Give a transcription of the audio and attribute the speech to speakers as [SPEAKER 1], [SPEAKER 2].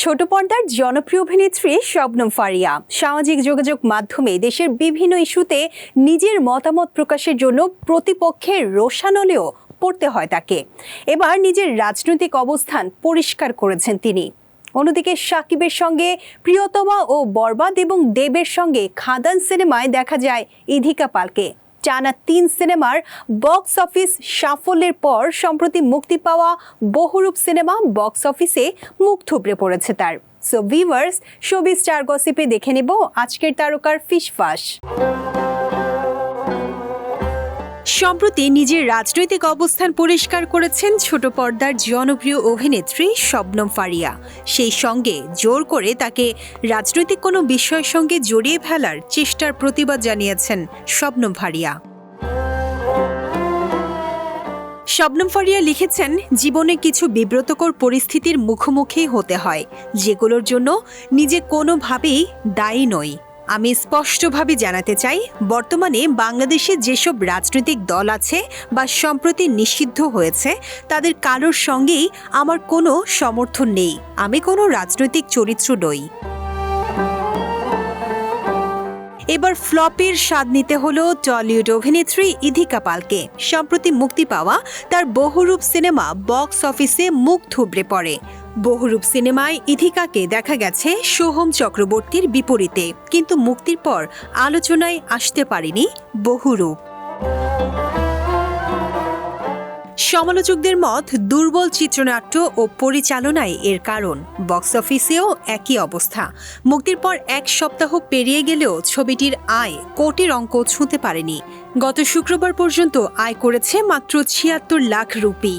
[SPEAKER 1] ছোট পর্দার জনপ্রিয় অভিনেত্রী শবনম ফারিয়া। সামাজিক যোগাযোগ মাধ্যমে দেশের বিভিন্ন ইস্যুতে নিজের মতামত প্রকাশের জন্য প্রতিপক্ষের রোষানলেও পড়তে হয় তাকে। এবার নিজের রাজনৈতিক অবস্থান পরিষ্কার করেছেন তিনি। অন্যদিকে সাকিবের সঙ্গে প্রিয়তমা ও বরবাদ এবং দেবের সঙ্গে খাদান সিনেমায় দেখা যায় ইধিকা পালকে। টানা তিন সিনেমার বক্স অফিস সাফল্যের পর সম্প্রতি মুক্তি পাওয়া বহুরূপ সিনেমা বক্স অফিসে মুখ থুবড়ে পড়েছে তার। সো ভিভার্স ছবি স্টার গসিপে দেখে নেব আজকের তারকার ফিসফাস। সম্প্রতি নিজের রাজনৈতিক অবস্থান পরিষ্কার করেছেন ছোট পর্দার জনপ্রিয় অভিনেত্রী শবনম ফারিয়া। সেই সঙ্গে জোর করে তাকে রাজনৈতিক কোনো বিষয়ের সঙ্গে জড়িয়ে ফেলার চেষ্টার প্রতিবাদ জানিয়েছেন শবনম ফারিয়া। শবনম ফারিয়া লিখেছেন, জীবনে কিছু বিব্রতকর পরিস্থিতির মুখোমুখি হতে হয়, যেগুলোর জন্য নিজে কোনোভাবেই দায়ী নই। আমি স্পষ্টভাবে জানাতে চাই, বর্তমানে বাংলাদেশে যেসব রাজনৈতিক দল আছে বা সম্প্রতি নিষিদ্ধ হয়েছে, তাদের কারোর সঙ্গেই আমার কোনো সমর্থন নেই। আমি কোনো রাজনৈতিক চরিত্র নই। এবার ফ্লপের স্বাদ নিতে হলো টলিউড অভিনেত্রী ইধিকা পালকে। সম্প্রতি মুক্তি পাওয়া তার বহুরূপ সিনেমা বক্স অফিসে মুখ থুবড়ে পড়ে। বহুরূপ সিনেমায় ইধিকাকে দেখা গেছে সোহম চক্রবর্তীর বিপরীতে। কিন্তু মুক্তির পর আলোচনায় আসতে পারেনি বহুরূপ। সমালোচকদের মত দুর্বল চিত্রনাট্য ও পরিচালনায় এর কারণ। বক্স অফিসেও একই অবস্থা। মুক্তির পর এক সপ্তাহ পেরিয়ে গেলেও ছবিটির আয় কোটির অঙ্ক ছুঁতে পারেনি। গত শুক্রবার পর্যন্ত আয় করেছে মাত্র ছিয়াত্তর লাখ রুপি।